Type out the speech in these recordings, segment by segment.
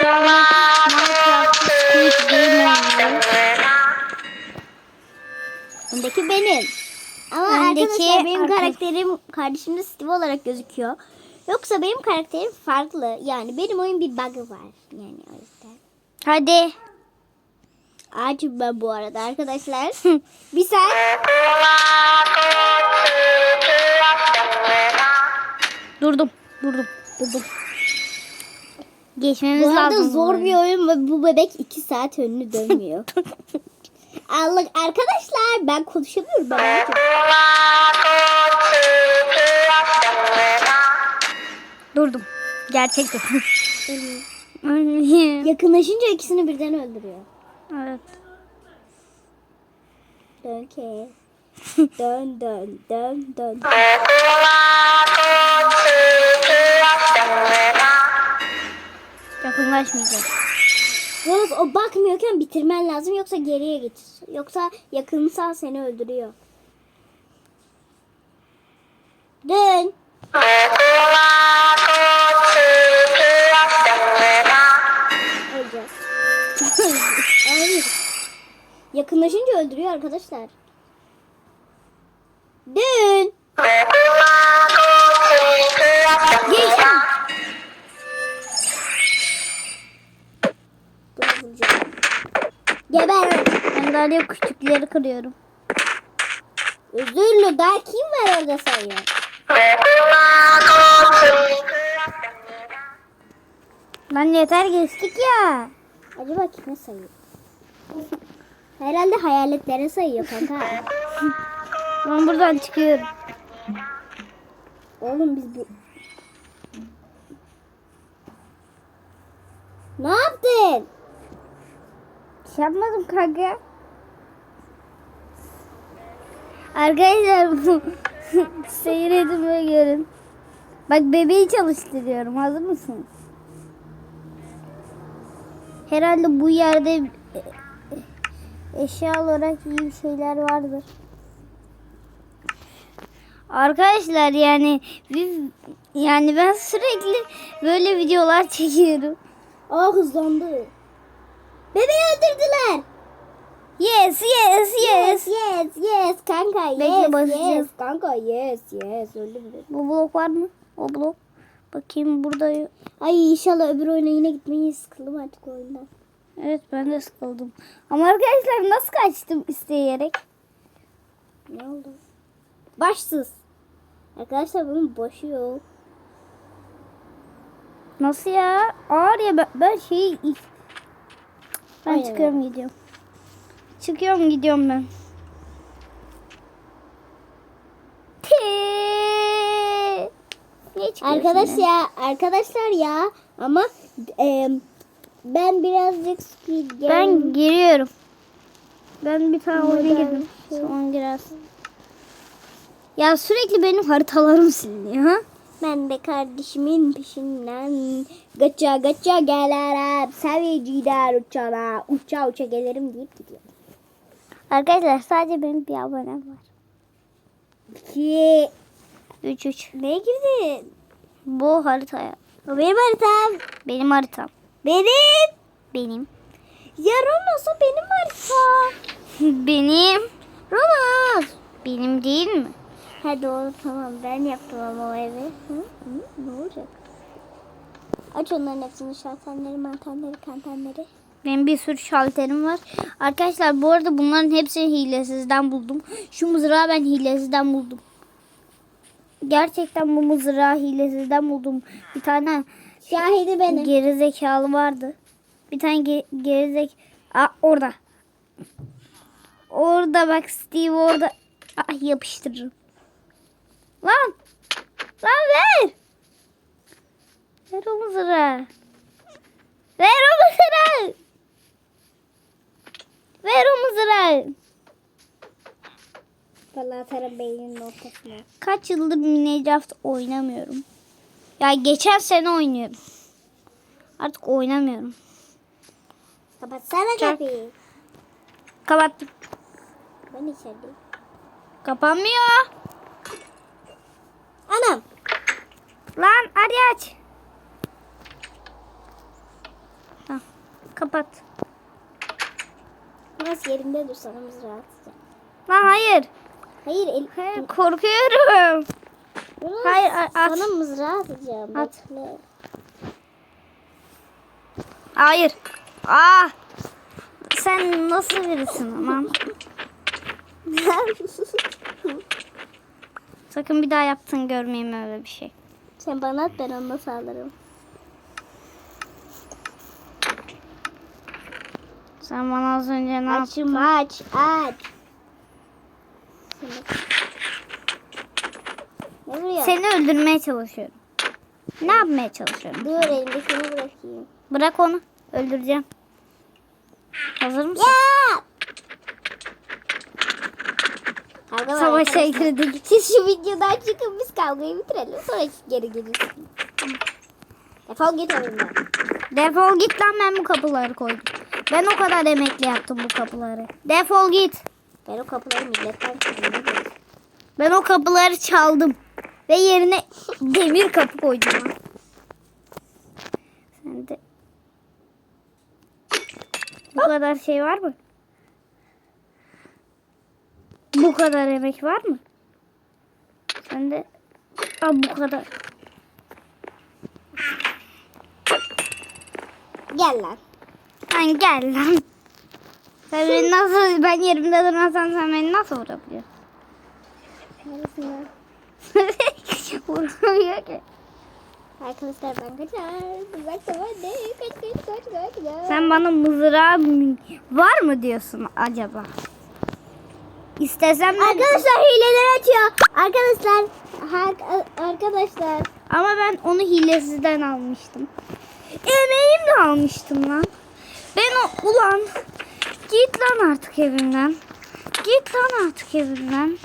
Şu anda Minecraft Squid Game. Öndeki benim. Ama Öndeki arkadaşlar benim arkadaş- karakterim kardeşimde Steve olarak gözüküyor. Yoksa benim karakterim farklı. Yani benim oyun bir bug'ı var. Yani o yüzden. Hadi. Açım ben bu arada arkadaşlar. bir saat. Durdum. Durdum. Durdum. Geçmemiz Bu arada lazım. zor bir oyun ve bu bebek iki saat önünü dönmüyor. Allah arkadaşlar ben konuşamıyorum ben. Durdum. Gerçekten. Yakınlaşınca ikisini birden öldürüyor. evet. Dön ki. dön dön dön dön. Yakınlaşmayacak. Yalnız o bakmıyorken bitirmen lazım yoksa geriye git. Yoksa yakınsa seni öldürüyor. Dön. Öleceğiz. Yakınlaşınca öldürüyor arkadaşlar. Dön. Ben de araya küçükleri kırıyorum. Özürlü daha kim var orada sayıyor? Lan yeter geçtik ya. Acaba kime sayıyor? Herhalde hayaletlere sayıyor kanka. Ben buradan çıkıyorum. Oğlum biz bu... Ne yaptın? Şey yapmadım kanka. Arkadaşlar seyredin ve görün. Bak bebeği çalıştırıyorum. Hazır mısınız? Herhalde bu yerde e, e, eşya olarak iyi şeyler vardır. Arkadaşlar yani biz yani ben sürekli böyle videolar çekiyorum. Aa hızlandı. Bebeği öldürdüler. Yes, yes, yes. Yes yes yes kanka yes Bekle, yes kanka yes yes öldürdü. Bu blok var mı? O blok. Bakayım burada. Ay inşallah öbür oyuna yine gitmeyi sıkıldım artık oyundan. Evet ben de sıkıldım. Ama arkadaşlar nasıl kaçtım isteyerek? Ne oldu? Başsız. Arkadaşlar bunun başı yok. Nasıl ya? Ağır ya ben, ben şey... Ben Aynen. çıkıyorum gidiyorum. Çıkıyorum gidiyorum ben. Niye Arkadaş ya? arkadaşlar ya ama e, ben birazcık Squid Game Ben giriyorum. Ben bir tane oyuna girdim. Son biraz. Ya sürekli benim haritalarım siliniyor ha. Ben de kardeşimin peşinden gaça gaça gelirim seviciler uçana uça uça gelirim deyip gidiyor. Arkadaşlar sadece benim bir abonem var. Ki 3 3. neye girdin? Bu haritaya. O benim haritam. Benim haritam. Benim. Benim. Ya Ronos'u benim haritam. benim. Ronos. Benim değil mi? Ha doğru tamam ben yaptım ama o evi. Hı? Hı? Ne olacak? Aç onların hepsini şartanları, mantanları, kantanları. Benim bir sürü şalterim var. Arkadaşlar bu arada bunların hepsini hilesizden buldum. Şu mızrağı ben hilesizden buldum. Gerçekten bu mızrağı hilesizden buldum. Bir tane Şahidi benim. geri zekalı vardı. Bir tane ge geri zek... Aa orada. Orada bak Steve orada. Ah yapıştırırım. Lan. Lan ver. Ver o mızrağı. Ver o mızrağı. Ver o mızrağı. Vallahi atarım beyninin ortasına. Kaç yıldır Minecraft oynamıyorum. Ya geçen sene oynuyorum. Artık oynamıyorum. Kapatsana Çak. kapıyı. Kapattım. Ben içerideyim. Kapanmıyor. Anam. Lan hadi aç. Kapat. Nasıl yerinde dur sana mızrağı atacağım. Lan hayır. Hayır el... Hayır korkuyorum. Yunus, Hayır, a- at. Sana mızrağı atacağım. At. Bekle. Hayır. Aa. Sen nasıl birisin ama? Sakın bir daha yaptın görmeyeyim öyle bir şey. Sen bana at ben onunla sağlarım. Sen bana az önce ne Aç yaptın? aç aç. Vuruyor? Seni öldürmeye çalışıyorum. Ne yapmaya çalışıyorum? Dur elimdekini bırakayım. Bırak onu. Öldüreceğim. Hazır mısın? Ya! Kavga var Savaşa arkadaşlar. girdik. Siz şu videodan çıkın biz kavgayı bitirelim sonra geri gelirsin. Defol git evimden. Defol git lan ben bu kapıları koydum. Ben o kadar emekli yaptım bu kapıları. Defol git. Ben o kapıları milletten kırdım. Ben o kapıları çaldım. Ve yerine demir kapı koydum. Sen de... Bu kadar şey var mı? Bu kadar emek var mı? Sen de... Aa, bu kadar. Gel lan. Lan gel lan. Sen beni nasıl... Ben yerimde durmasam sen beni nasıl vurabiliyorsun? Neresin lan? Vuramıyor ki. Arkadaşlar ben kaçar. Bak tamam ne? Kaç kaç kaç kaç kaç. Sen bana mızrağın var mı diyorsun acaba? İstesem de Arkadaşlar hileleri açıyor. Arkadaşlar. Arkadaşlar. ama ben onu hilesizden almıştım. Emeğimle almıştım lan. Ben o ulan git lan artık evimden. Git lan artık evimden.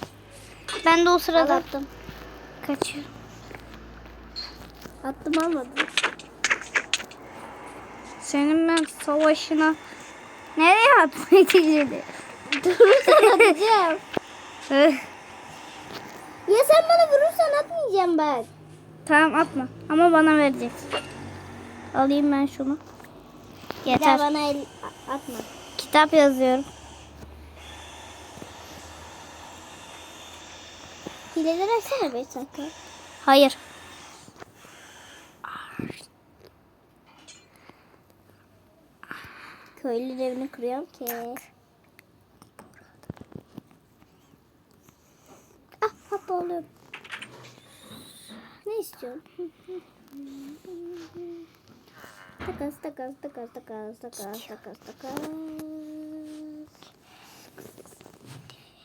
Ben de o sırada Attım. kaçıyorum. Attım almadım. Senin ben savaşına nereye atmaya gidiyorsun? Durursan atacağım. Ya sen bana vurursan atmayacağım bak. tamam atma ama bana vereceksin. Alayım ben şunu. Ya Yeter. bana el atma. Kitap yazıyorum. Hileleri açsana 5 dakika. Hayır. Köylü evini kırıyorum ki. Ah hop oluyorum. Ne istiyorsun? takas takas takas takas takas takas takas.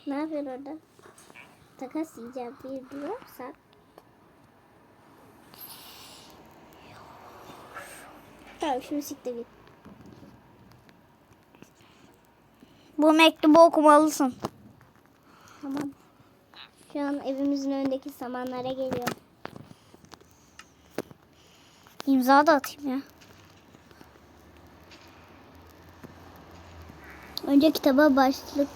Ne yapıyorsun orada? Takas yiyeceğim bir durursak. Tamam şimdi siktir git. Bu mektubu okumalısın. Şu an evimizin önündeki samanlara geliyor. İmza da atayım ya. Önce kitaba başlık.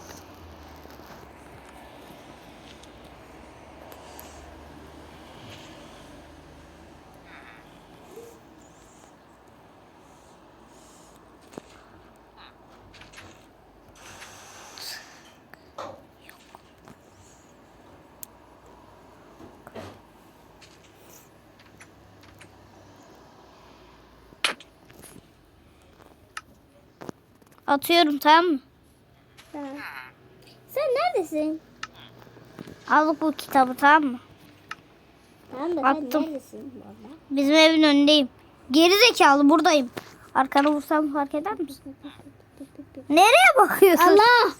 Atıyorum tamam mı? Tamam. Sen neredesin? Al bu kitabı tamam mı? Tamam da Attım. neredesin? Bizim evin önündeyim. Geri zekalı buradayım. Arkana vursam fark eder misin? Nereye bakıyorsun? Allah!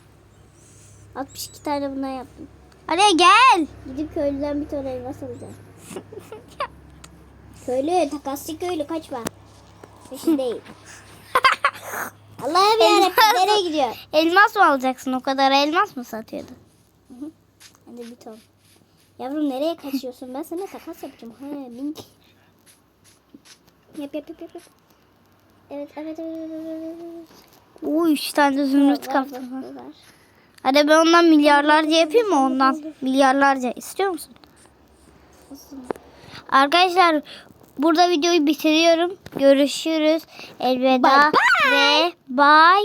62 tane bundan yaptım. Araya gel. Gidip köylüden bir tane elmas alacağım. Köylü, takasçı köylü kaçma. Peşindeyim. Allah'ım yarabbim nereye gidiyor? elmas mı alacaksın? O kadar elmas mı satıyordu? Hadi bir ton. Yavrum nereye kaçıyorsun? Ben sana takas yapacağım. Ha, bin. Yap yap yap yap. Evet evet evet. evet, evet. Oo üç tane de zümrüt kaptım. Hadi ben ondan milyarlarca yapayım mı ondan? Milyarlarca. istiyor musun? Olsun. Arkadaşlar burada videoyu bitiriyorum. Görüşürüz. Elveda. Bye bye. Ve bay